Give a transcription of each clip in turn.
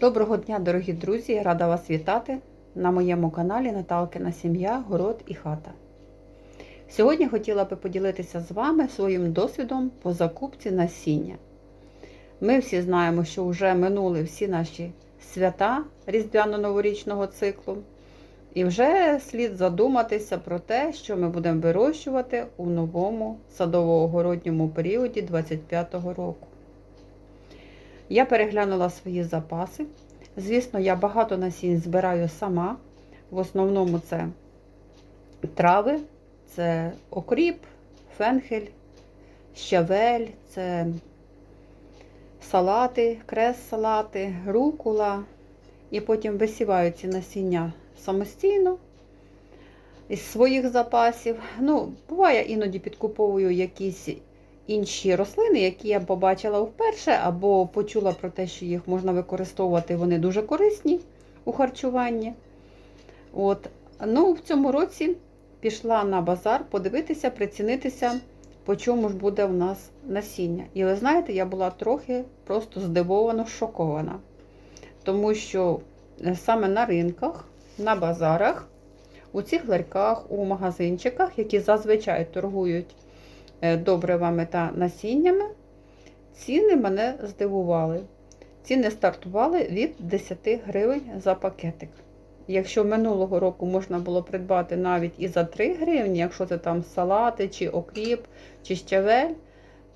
Доброго дня, дорогі друзі! Рада вас вітати на моєму каналі Наталкина Сім'я, Город і Хата. Сьогодні хотіла би поділитися з вами своїм досвідом по закупці насіння. Ми всі знаємо, що вже минули всі наші свята різдвяно-новорічного циклу, і вже слід задуматися про те, що ми будемо вирощувати у новому садово-огородньому періоді 2025 року. Я переглянула свої запаси. Звісно, я багато насінь збираю сама. В основному це трави, це окріп, фенхель, щавель, це салати, крес-салати, рукула. І потім висіваю ці насіння самостійно із своїх запасів. Ну, буває, іноді підкуповую якісь інші рослини, які я побачила вперше, або почула про те, що їх можна використовувати, вони дуже корисні у харчуванні. От. Ну, В цьому році пішла на базар подивитися, прицінитися, по чому ж буде в нас насіння. І ви знаєте, я була трохи просто здивовано шокована. Тому що саме на ринках, на базарах, у цих ларьках, у магазинчиках, які зазвичай торгують добривами та насіннями, ціни мене здивували. Ціни стартували від 10 гривень за пакетик. Якщо минулого року можна було придбати навіть і за 3 гривні, якщо це там салати, чи окріп, чи щавель,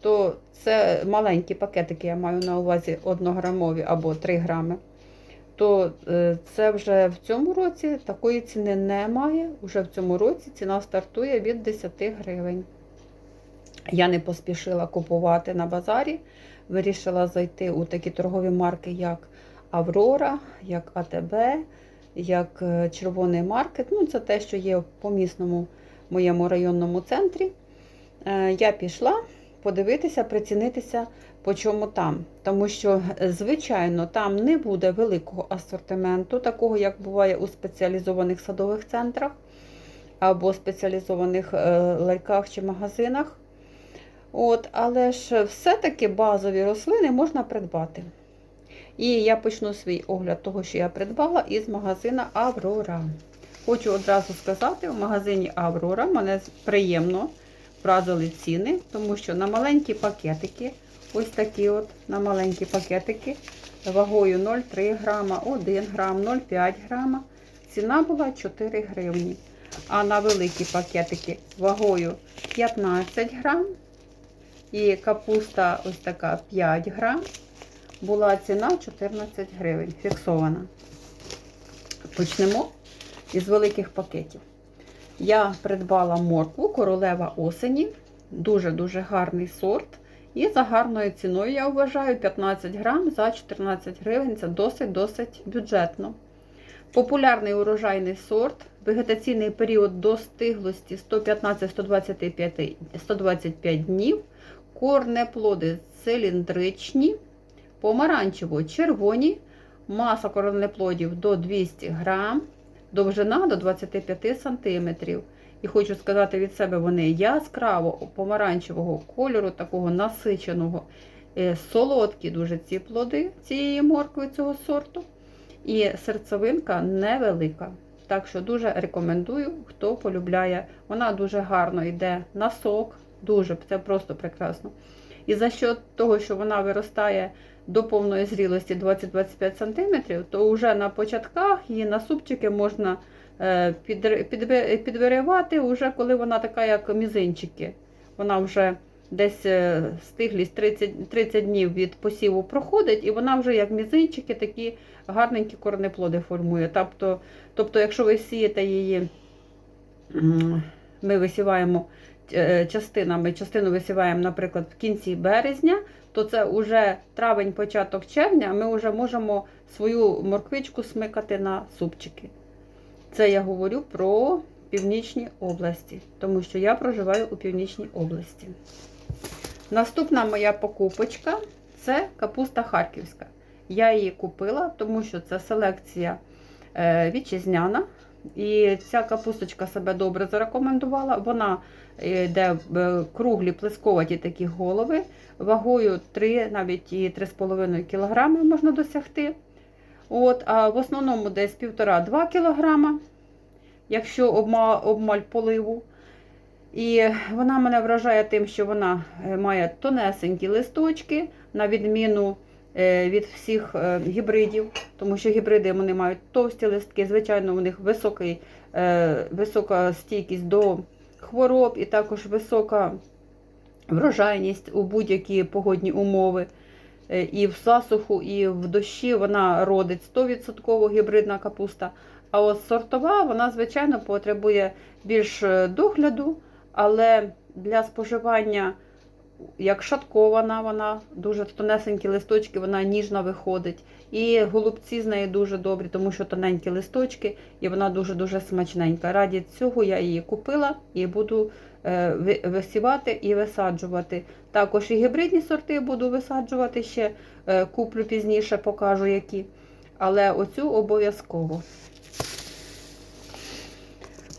то це маленькі пакетики, я маю на увазі 1 грамові або 3 грами, то це вже в цьому році такої ціни немає. Уже в цьому році ціна стартує від 10 гривень. Я не поспішила купувати на базарі. Вирішила зайти у такі торгові марки, як Аврора, як АТБ, як Червоний маркет. Ну, Це те, що є в помісному моєму районному центрі. Я пішла подивитися, прицінитися, по чому там. Тому що, звичайно, там не буде великого асортименту, такого, як буває у спеціалізованих садових центрах або спеціалізованих ларьках чи магазинах. От, Але ж все-таки базові рослини можна придбати. І я почну свій огляд того, що я придбала, із магазина Аврора. Хочу одразу сказати, в магазині Аврора мене приємно вразили ціни, тому що на маленькі пакетики, ось такі от на маленькі пакетики, вагою 0,3 грама, 1 грам, 0,5 грама, ціна була 4 гривні. А на великі пакетики вагою 15 грам, і капуста ось така 5 грам. Була ціна 14 гривень, фіксована. Почнемо із великих пакетів. Я придбала моркву королева осені. Дуже-дуже гарний сорт. І за гарною ціною, я вважаю, 15 грам за 14 гривень. Це досить-досить бюджетно. Популярний урожайний сорт. Вегетаційний період до стиглості 115-125 днів. Корнеплоди циліндричні, помаранчево-червоні, маса корнеплодів до 200 грам, довжина до 25 см. І хочу сказати від себе, вони яскраво помаранчевого кольору, такого насиченого, солодкі дуже ці плоди цієї моркви цього сорту. І серцевинка невелика. Так що дуже рекомендую, хто полюбляє. Вона дуже гарно йде на сок, дуже, це просто прекрасно. І за що того, що вона виростає до повної зрілості 20-25 см, то вже на початках її на супчики можна підвиривати, вже коли вона така, як мізинчики. Вона вже десь стиглість 30 30 днів від посіву проходить, і вона вже як мізинчики, такі гарненькі корнеплоди формує. Тобто, тобто якщо ви сієте її, ми висіваємо частинами, частину висіваємо, наприклад, в кінці березня, то це вже травень, початок червня, ми вже можемо свою морквичку смикати на супчики. Це я говорю про північні області, тому що я проживаю у північній області. Наступна моя покупочка це капуста харківська. Я її купила, тому що це селекція вітчизняна. І ця капусточка себе добре зарекомендувала. Вона йде круглі плесковаті такі голови, вагою 3, навіть і 3,5 кг можна досягти. От, а в основному десь 1,5-2 кг, якщо обма, обмаль поливу. І вона мене вражає тим, що вона е, має тонесенькі листочки, на відміну е, від всіх е, гібридів, тому що гібриди вони мають товсті листки, звичайно, у них високий, е, висока стійкість до хвороб і також висока врожайність у будь-які погодні умови. Е, І в засуху, і в дощі вона родить 100% гібридна капуста. А от сортова, вона, звичайно, потребує більш е, догляду, але для споживання, як шаткована, вона дуже тонесенькі листочки, вона ніжно виходить. І голубці з неї дуже добрі, тому що тоненькі листочки, і вона дуже-дуже смачненька. Раді цього я її купила і буду е, висівати і висаджувати. Також і гібридні сорти буду висаджувати ще, е, куплю пізніше, покажу які. Але оцю обов'язково.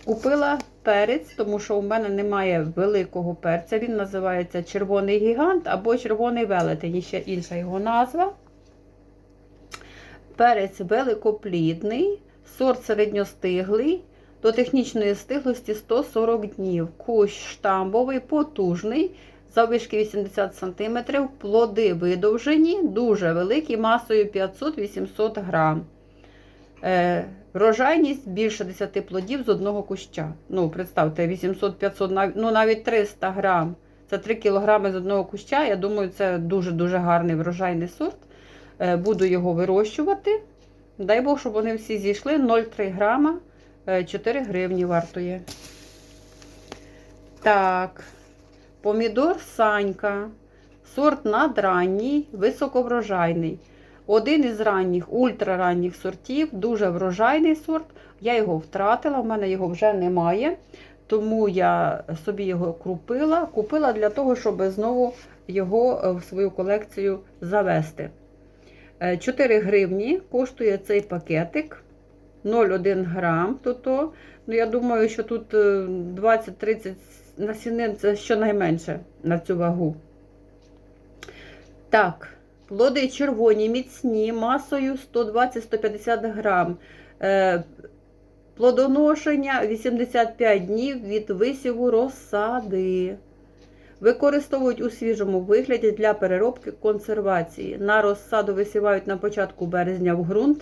Купила перець, тому що у мене немає великого перця. Він називається червоний гігант або червоний велетень, і ще інша його назва. Перець великоплідний, сорт середньостиглий, до технічної стиглості 140 днів. Кущ штамбовий, потужний, заввишки 80 см, плоди видовжені, дуже великі, масою 500-800 грам. Е, врожайність більше 10 плодів з одного куща. Ну, представте, 800-500, ну навіть 300 грам. Це 3 кілограми з одного куща. Я думаю, це дуже-дуже гарний врожайний сорт. Е, буду його вирощувати. Дай Бог, щоб вони всі зійшли. 0,3 грама, е, 4 гривні вартує. Так, помідор Санька. Сорт надранній, високоврожайний. Один із ранніх, ультраранніх сортів, дуже врожайний сорт. Я його втратила, в мене його вже немає. Тому я собі його купила. Купила для того, щоб знову його е, в свою колекцію завести. Е, 4 гривні коштує цей пакетик 0,1 грам. То-то. Ну, я думаю, що тут е, 20-30 насінин це щонайменше на цю вагу. Так, плоди червоні, міцні, масою 120-150 грам. Е, Плодоношення 85 днів від висіву розсади. Використовують у свіжому вигляді для переробки консервації. На розсаду висівають на початку березня в ґрунт.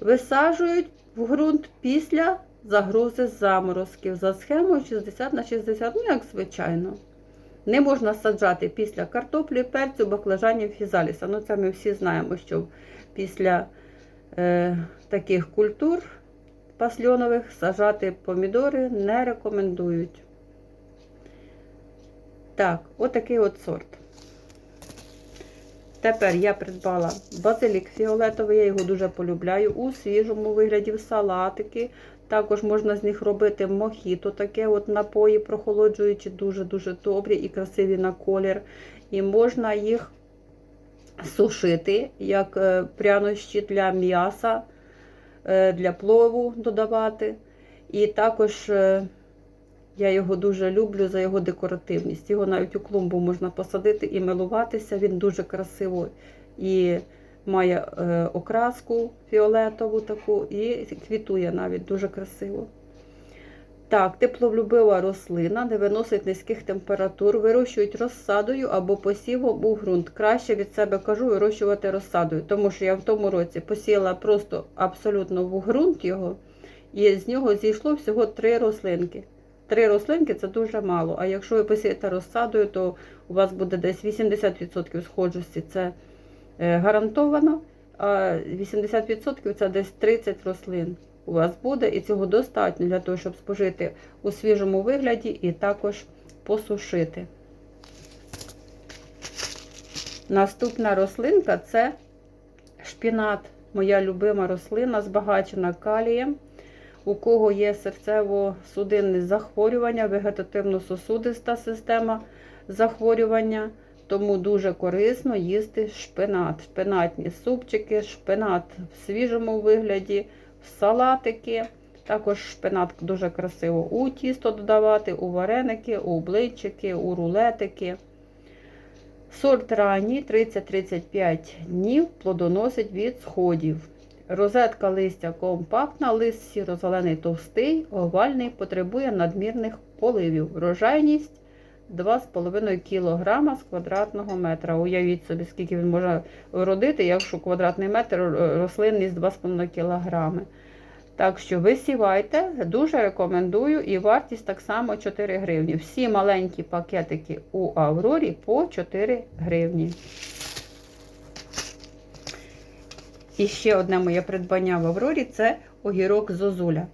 Висаджують в ґрунт після загрози заморозків за схемою 60 на 60, ну як звичайно. Не можна саджати після картоплі, перцю, баклажанів, фізаліса. Ну це ми всі знаємо, що після е, таких культур пасльонових саджати помідори не рекомендують. Так, отакий от сорт. Тепер я придбала базилік фіолетовий, я його дуже полюбляю. У свіжому вигляді в салатики. Також можна з них робити мохіто, таке от напої, прохолоджуючи, дуже-дуже добрі і красиві на колір. І можна їх сушити, як е, прянощі для м'яса, е, для плову додавати. І також е, я його дуже люблю за його декоративність. Його навіть у клумбу можна посадити і милуватися. Він дуже красиво і має е, окраску фіолетову таку, і квітує навіть дуже красиво. Так, теплолюбива рослина, не виносить низьких температур, вирощують розсадою або посівом у ґрунт. Краще від себе кажу вирощувати розсадою, тому що я в тому році посіяла просто абсолютно в ґрунт його, і з нього зійшло всього три рослинки. Три рослинки це дуже мало. А якщо ви посієте розсадою, то у вас буде десь 80% схожості. Це гарантовано. А 80% це десь 30 рослин у вас буде, і цього достатньо для того, щоб спожити у свіжому вигляді і також посушити. Наступна рослинка це шпінат. Моя любима рослина, збагачена калієм. У кого є серцево-судинне захворювання, вегетативно-сосудиста система захворювання, тому дуже корисно їсти шпинат. Шпинатні супчики, шпинат в свіжому вигляді, в салатики. Також шпинат дуже красиво у тісто додавати, у вареники, у блинчики, у рулетики. Сорт ранній 30-35 днів плодоносить від сходів. Розетка листя компактна, лист сіро-зелений товстий, овальний, потребує надмірних поливів. Врожайність 2,5 кг з квадратного метра. Уявіть собі, скільки він може вродити, якщо квадратний метр е, рослинність 2,5 кг. Так що висівайте, дуже рекомендую і вартість так само 4 гривні. Всі маленькі пакетики у Аврорі по 4 гривні. І ще одне моє придбання в Аврорі це огірок Зозуля.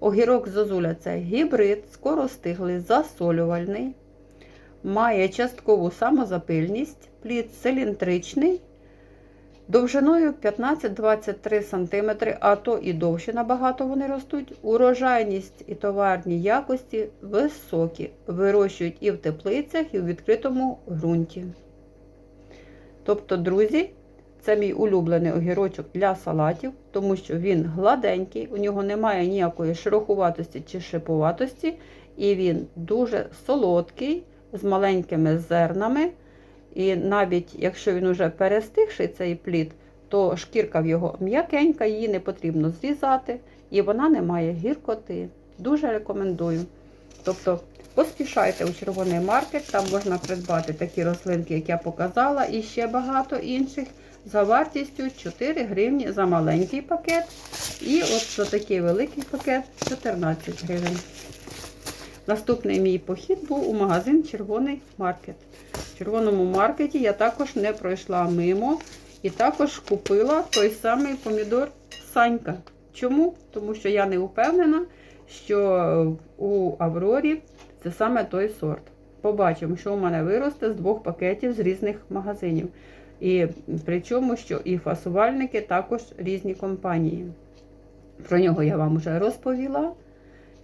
Огірок Зозуля це гібрид, скоростиглий, засолювальний, має часткову самозапильність, плід циліндричний, довжиною 15-23 см, а то і довше набагато вони ростуть. Урожайність і товарні якості високі. Вирощують і в теплицях, і в відкритому ґрунті. Тобто, друзі, це мій улюблений огірочок для салатів, тому що він гладенький, у нього немає ніякої шерохуватості чи шиповатості, і він дуже солодкий, з маленькими зернами. І навіть якщо він уже перестигший цей плід, то шкірка в його м'якенька, її не потрібно зрізати, і вона не має гіркоти. Дуже рекомендую. Тобто поспішайте у червоний маркет, там можна придбати такі рослинки, як я показала, і ще багато інших. За вартістю 4 гривні за маленький пакет. І от за такий великий пакет 14 гривень. Наступний мій похід був у магазин Червоний маркет. В червоному маркеті я також не пройшла мимо і також купила той самий помідор Санька. Чому? Тому що я не впевнена, що у Аврорі це саме той сорт. Побачимо, що у мене виросте з двох пакетів з різних магазинів. І причому, що і фасувальники також різні компанії. Про нього я вам вже розповіла.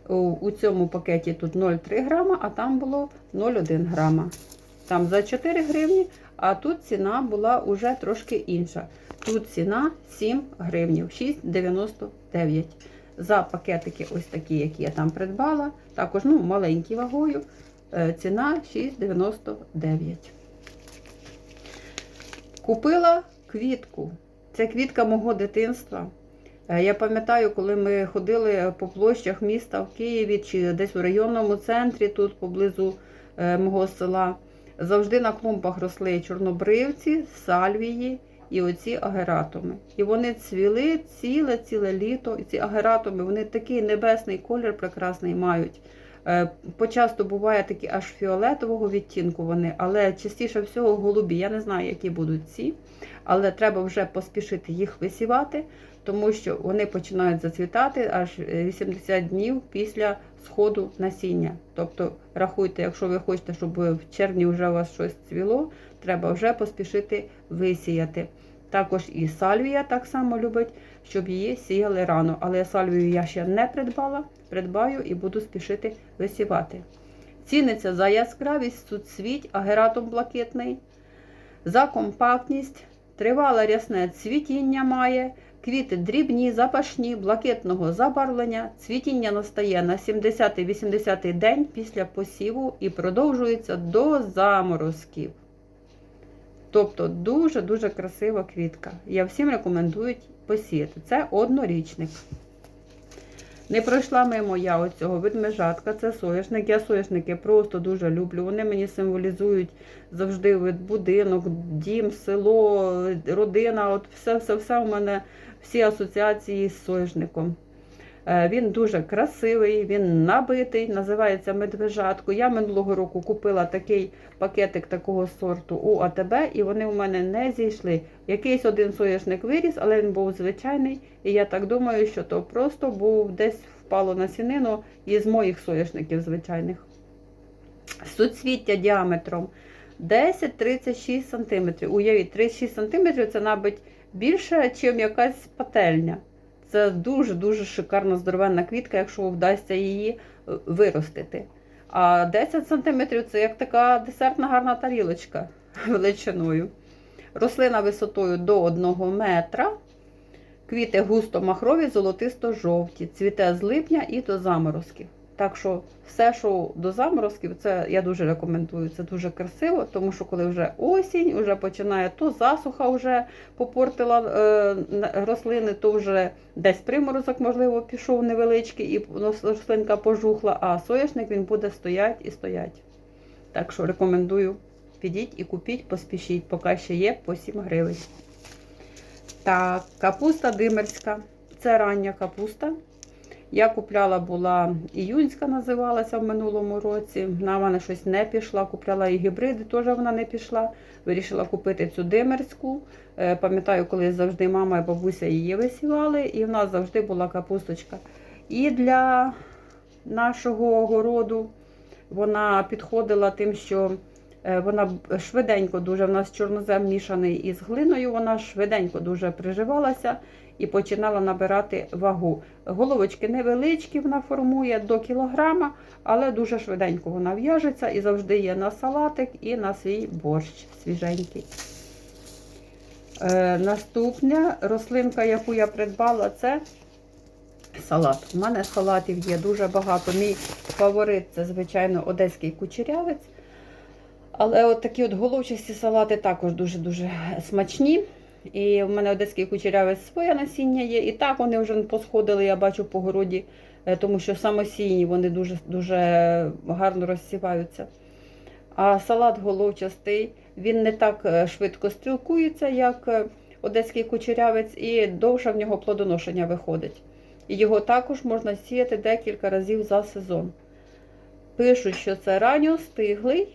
У, цьому пакеті тут 0,3 грама, а там було 0,1 грама. Там за 4 гривні, а тут ціна була вже трошки інша. Тут ціна 7 гривнів, 6,99. За пакетики, ось такі, які я там придбала, також ну, маленькі вагою, е, ціна 6,99. Купила квітку. Це квітка мого дитинства. Е, Я пам'ятаю, коли ми ходили по площах міста в Києві чи десь у районному центрі, тут поблизу е, мого села, завжди на клумбах росли чорнобривці, сальвії і оці агератуми. І вони цвіли ціле-ціле літо. І ці агератуми, вони такий небесний колір прекрасний мають. Е, Почасто буває такі аж фіолетового відтінку вони, але частіше всього голубі. Я не знаю, які будуть ці, але треба вже поспішити їх висівати, тому що вони починають зацвітати аж 80 днів після сходу насіння. Тобто, рахуйте, якщо ви хочете, щоб в червні вже у вас щось цвіло, треба вже поспішити висіяти. Також і сальвія так само любить, щоб її сіяли рано. Але сальвію я ще не придбала, придбаю і буду спішити висівати. Ціниться за яскравість суцвіть, агератом блакитний, за компактність, тривале рясне цвітіння має, квіти дрібні, запашні, блакитного забарвлення. Цвітіння настає на 70-80 день після посіву і продовжується до заморозків. Тобто дуже-дуже красива квітка. Я всім рекомендую посіяти. Це однорічник. Не пройшла мимо я оцього ведмежатка, це соняшник. Я соняшники просто дуже люблю. Вони мені символізують завжди від будинок, дім, село, родина. От все-все-все у мене всі асоціації з соняшником. Е, Він дуже красивий, він набитий, називається медвежатко. Я минулого року купила такий пакетик такого сорту у АТБ, і вони у мене не зійшли. Якийсь один соняшник виріс, але він був звичайний. І я так думаю, що то просто був десь впало на сінину із моїх соняшників звичайних. Суцвіття діаметром 10-36 см. Уявіть, 36 см це, мабуть, більше, ніж якась пательня. Це дуже-дуже шикарна здоровенна квітка, якщо вдасться її е, виростити. А 10 см це як така десертна гарна тарілочка величиною. Рослина висотою до 1 метра. Квіти густо махрові, золотисто-жовті. Цвіте з липня і до заморозків. Так що все, що до заморозків, це я дуже рекомендую. Це дуже красиво, тому що коли вже осінь, вже починає то засуха вже попортила е, рослини, то вже десь приморозок, можливо, пішов невеличкий, і рослинка пожухла, а соняшник він буде стоять і стоять. Так що рекомендую. Підіть і купіть, поспішіть, поки ще є по 7 гривень. Так, капуста димерська. Це рання капуста. Я купляла була іюнська, називалася в минулому році. Вона мене щось не пішла. Купляла і гібриди, теж вона не пішла. Вирішила купити цю димерську. Е, Пам'ятаю, коли завжди мама і бабуся її висівали, і в нас завжди була капусточка. І для нашого городу вона підходила тим, що е, вона швиденько дуже, в нас чорнозем мішаний із глиною, вона швиденько дуже приживалася і починала набирати вагу. Головочки невеличкі вона формує до кілограма, але дуже швиденько вона в'яжеться і завжди є на салатик і на свій борщ свіженький. Е, наступна рослинка, яку я придбала, це салат. У мене салатів є дуже багато. Мій фаворит це, звичайно, одеський кучерявець. Але от такі от головчасті салати також дуже-дуже смачні. І в мене одеський кучерявець своє насіння є. І так вони вже посходили, я бачу по городі, е, тому що самосійні вони дуже, дуже гарно розсіваються. А салат головчастий, він не так е, швидко стрілкується, як е, одеський кучерявець, і довше в нього плодоношення виходить. І його також можна сіяти декілька разів за сезон. Пишуть, що це ранньостиглий.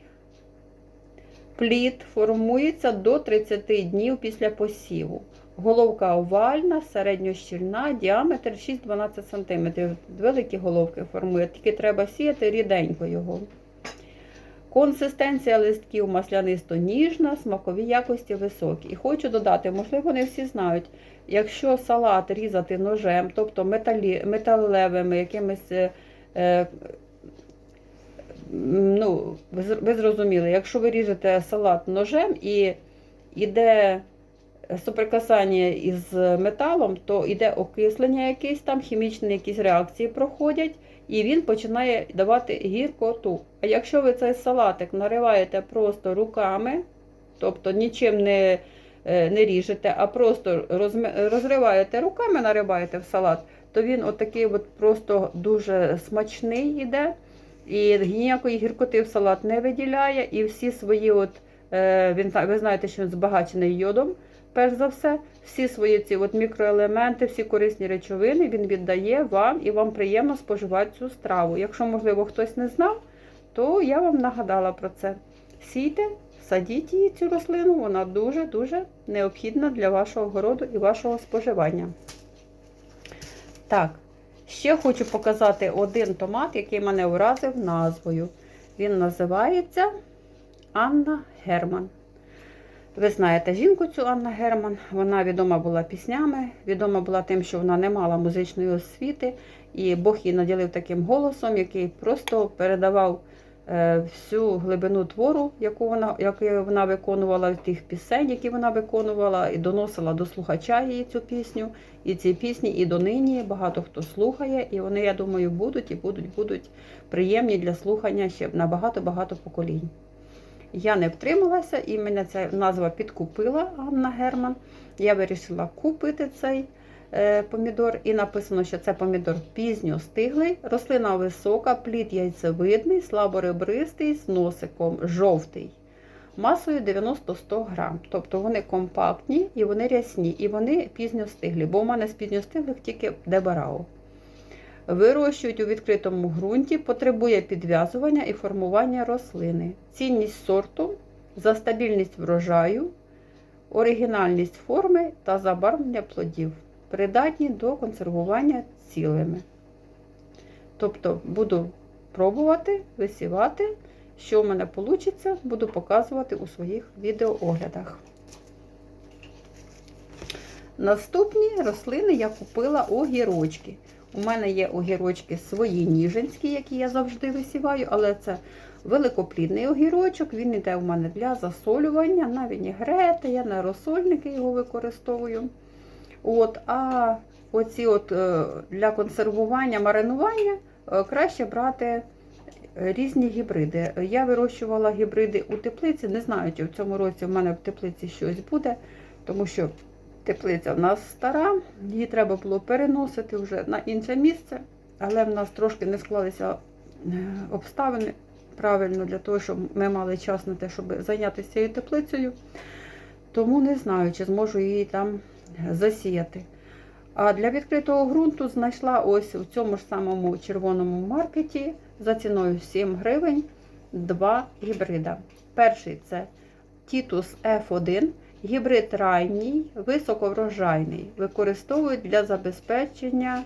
Плід формується до 30 днів після посіву. Головка овальна, середньощільна, діаметр 6-12 см. Великі головки формує, тільки треба сіяти ріденько його. Консистенція листків маслянисто-ніжна, смакові якості високі. І хочу додати, можливо, не всі знають, якщо салат різати ножем, тобто металі, металевими якимись. е, е, ну, ви зрозуміли, якщо ви ріжете салат ножем і йде соприкасання із металом, то йде окислення якесь там, хімічні якісь реакції проходять, і він починає давати гіркоту. А якщо ви цей салатик нариваєте просто руками, тобто нічим не, е, не ріжете, а просто розриваєте руками, нариваєте в салат, то він отакий от просто дуже смачний йде. І ніякої гіркоти в салат не виділяє. І всі свої, от, е, ви знаєте, що він збагачений йодом, перш за все, всі свої ці от мікроелементи, всі корисні речовини він віддає вам і вам приємно споживати цю страву. Якщо, можливо, хтось не знав, то я вам нагадала про це. Сійте, садіть її цю рослину, вона дуже-дуже необхідна для вашого городу і вашого споживання. Так, Ще хочу показати один томат, який мене вразив назвою. Він називається Анна Герман. Ви знаєте жінку цю Анна Герман. Вона відома була піснями, відома була тим, що вона не мала музичної освіти, і Бог її наділив таким голосом, який просто передавав всю глибину твору, яку вона, яку вона виконувала, тих пісень, які вона виконувала, і доносила до слухача її цю пісню. І ці пісні і донині багато хто слухає, і вони, я думаю, будуть і будуть, будуть приємні для слухання ще на багато-багато поколінь. Я не втрималася, і мене ця назва підкупила Анна Герман. Я вирішила купити цей е, помідор, і написано, що це помідор пізньо стиглий, рослина висока, плід яйцевидний, слаборебристий, з носиком жовтий. Масою 90-100 грам. Тобто вони компактні і вони рясні, і вони пізньостиглі, бо у мене з пізньостиглих тільки дебарао. Вирощують у відкритому ґрунті, потребує підв'язування і формування рослини. Цінність сорту за стабільність врожаю, оригінальність форми та забарвлення плодів, придатні до консервування цілими. Тобто буду пробувати висівати. Що в мене вийде, буду показувати у своїх відеооглядах. Наступні рослини я купила огірочки. У мене є огірочки свої ніжинські, які я завжди висіваю, але це великоплідний огірочок, він йде у мене для засолювання, на вінігрети, я на розсольники його використовую. От, А оці от е, для консервування, маринування е, краще брати різні гібриди. Я вирощувала гібриди у теплиці, не знаю, чи в цьому році в мене в теплиці щось буде, тому що теплиця в нас стара, її треба було переносити вже на інше місце, але в нас трошки не склалися е, обставини правильно для того, щоб ми мали час на те, щоб зайнятися цією теплицею. Тому не знаю, чи зможу її там засіяти. А для відкритого ґрунту знайшла ось у цьому ж самому червоному маркеті за ціною 7 гривень два гібрида. Перший це Titus F1, гібрид ранній, високоврожайний. Використовують для забезпечення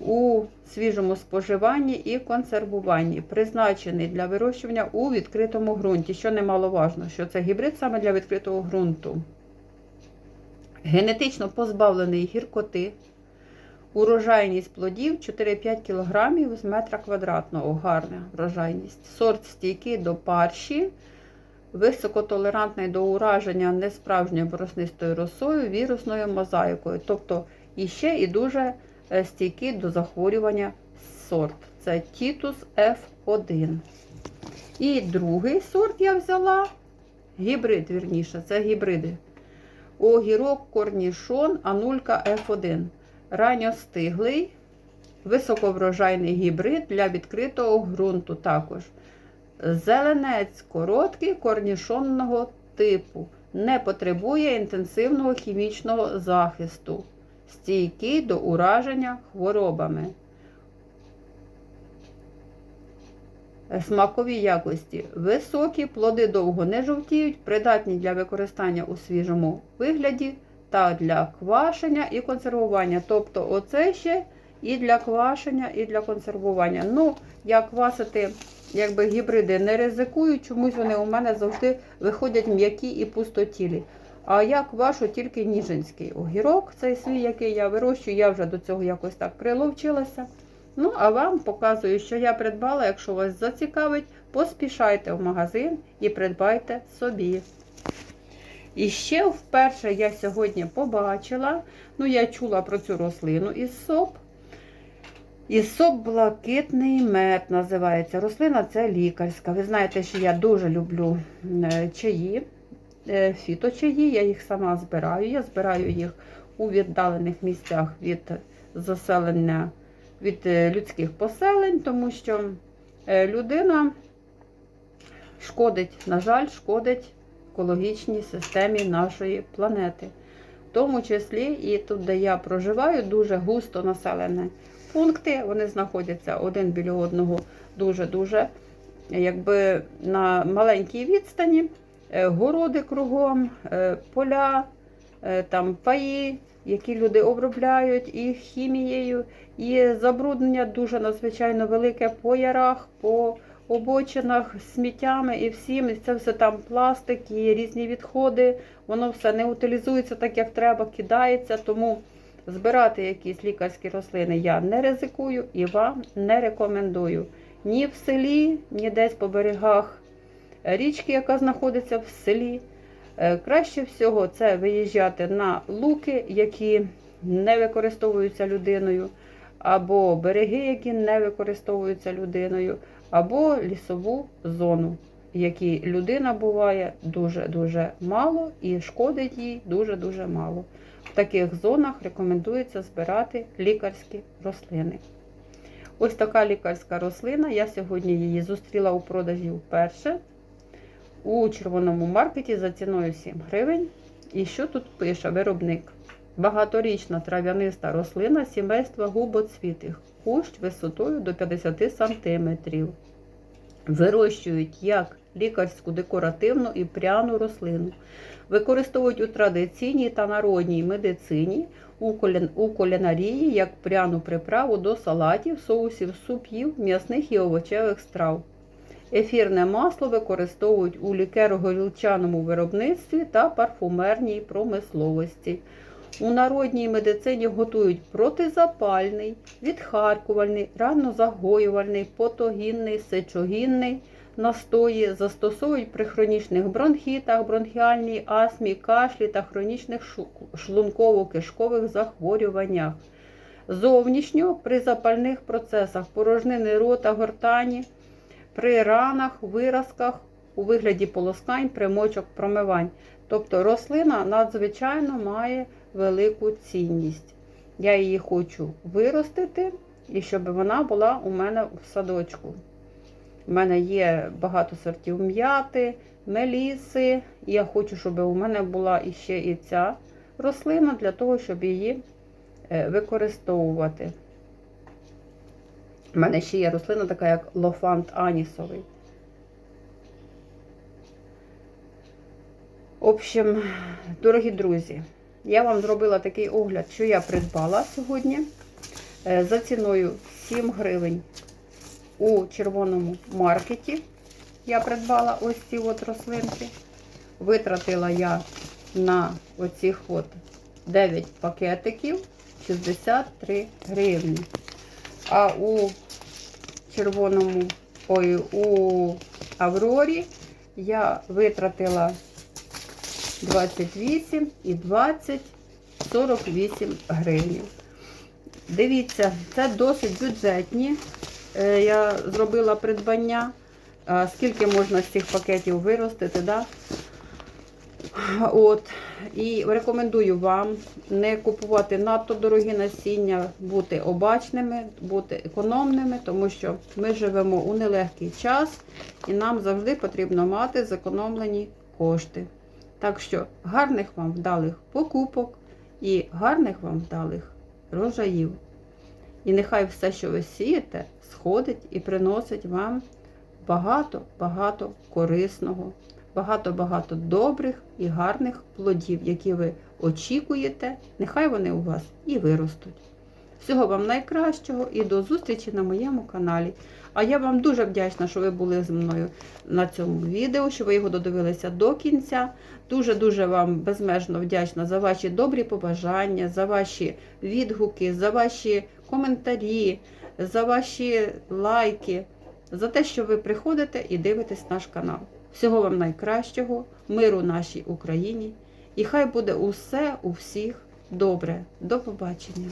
у свіжому споживанні і консервуванні, призначений для вирощування у відкритому ґрунті, що немаловажно, що це гібрид саме для відкритого ґрунту. Генетично позбавлений гіркоти, урожайність плодів 4-5 кг з метра квадратного. Гарна врожайність. Сорт стійкий до парші, високотолерантний до ураження несправжньою бороснистою росою, вірусною мозаїкою. Тобто іще і дуже е, стійкий до захворювання сорт. Це Titus F1. І другий сорт я взяла гібрид, вірніше, це гібриди. Огірок корнішон Анулька F1. Ранньостиглий, високоврожайний гібрид для відкритого ґрунту також. Зеленець короткий корнішонного типу. Не потребує інтенсивного хімічного захисту. Стійкий до ураження хворобами. Смакові якості високі, плоди довго не жовтіють, придатні для використання у свіжому вигляді та для квашення і консервування. Тобто, оце ще і для квашення, і для консервування. Ну, я квасити якби гібриди не ризикую, чомусь вони у мене завжди виходять м'які і пустотілі. А я квашу тільки ніжинський огірок, цей свій, який я вирощую, я вже до цього якось так приловчилася. Ну, а вам показую, що я придбала. Якщо вас зацікавить, поспішайте в магазин і придбайте собі. І ще вперше я сьогодні побачила, ну, я чула про цю рослину із соп. Із соп блакитний мед називається. Рослина це лікарська. Ви знаєте, що я дуже люблю е, чаї, е, фіточаї, я їх сама збираю. Я збираю їх у віддалених місцях від заселення від е, людських поселень, тому що людина шкодить, на жаль, шкодить екологічній системі нашої планети. В тому числі і тут, де я проживаю, дуже густо населені пункти. Вони знаходяться один біля одного дуже-дуже якби на маленькій відстані, е, городи кругом, е, поля, е, там паї, які люди обробляють і хімією, і забруднення дуже надзвичайно велике по ярах, по обочинах, сміттями і всім. Це все там пластик і різні відходи. Воно все не утилізується так, як треба, кидається. Тому збирати якісь лікарські рослини я не ризикую і вам не рекомендую. Ні в селі, ні десь по берегах річки, яка знаходиться в селі. Е, краще всього це виїжджати на луки, які не використовуються людиною, або береги, які не використовуються людиною, або лісову зону, в якій людина буває дуже-дуже мало і шкодить їй дуже-дуже мало. В таких зонах рекомендується збирати лікарські рослини. Ось така лікарська рослина. Я сьогодні її зустріла у продажі вперше у червоному маркеті за ціною 7 гривень. І що тут пише виробник? Багаторічна трав'яниста рослина сімейства губоцвітих, кущ висотою до 50 см. Вирощують як лікарську декоративну і пряну рослину. Використовують у традиційній та народній медицині, у кулінарії як пряну приправу до салатів, соусів, супів, м'ясних і овочевих страв. Ефірне масло використовують у лікеро-горілчаному виробництві та парфумерній промисловості. У народній медицині готують протизапальний, відхаркувальний, раннозагоювальний, потогінний, сечогінний настої, застосовують при хронічних бронхітах, бронхіальній астмі, кашлі та хронічних шлунково-кишкових захворюваннях. Зовнішньо при запальних процесах порожнини рота, гортані, при ранах, виразках у вигляді полоскань, примочок, промивань. Тобто рослина надзвичайно має велику цінність. Я її хочу виростити і щоб вона була у мене в садочку. У мене є багато сортів м'яти, меліси. Я хочу, щоб у мене була іще і ця рослина для того, щоб її е, використовувати. У мене ще є рослина така, як лофант анісовий. В общем, дорогі друзі, я вам зробила такий огляд, що я придбала сьогодні е, за ціною 7 гривень у червоному маркеті. Я придбала ось ці от рослинки. Витратила я на оцих от 9 пакетиків 63 гривні. А у червоному, ой, у Аврорі я витратила 28 і 20 48 гривень. Дивіться, це досить бюджетні. Е, Я зробила придбання. Скільки можна з цих пакетів виростити, да? От. І рекомендую вам не купувати надто дорогі насіння, бути обачними, бути економними, тому що ми живемо у нелегкий час і нам завжди потрібно мати зекономлені кошти. Так що гарних вам вдалих покупок і гарних вам вдалих рожаїв. І нехай все, що ви сієте, сходить і приносить вам багато-багато корисного, багато-багато добрих і гарних плодів, які ви очікуєте. Нехай вони у вас і виростуть. Всього вам найкращого і до зустрічі на моєму каналі. А я вам дуже вдячна, що ви були зі мною на цьому відео, що ви його додивилися до кінця. Дуже-дуже вам безмежно вдячна за ваші добрі побажання, за ваші відгуки, за ваші коментарі, за ваші лайки, за те, що ви приходите і дивитесь наш канал. Всього вам найкращого, миру нашій Україні. І хай буде усе у всіх добре. До побачення!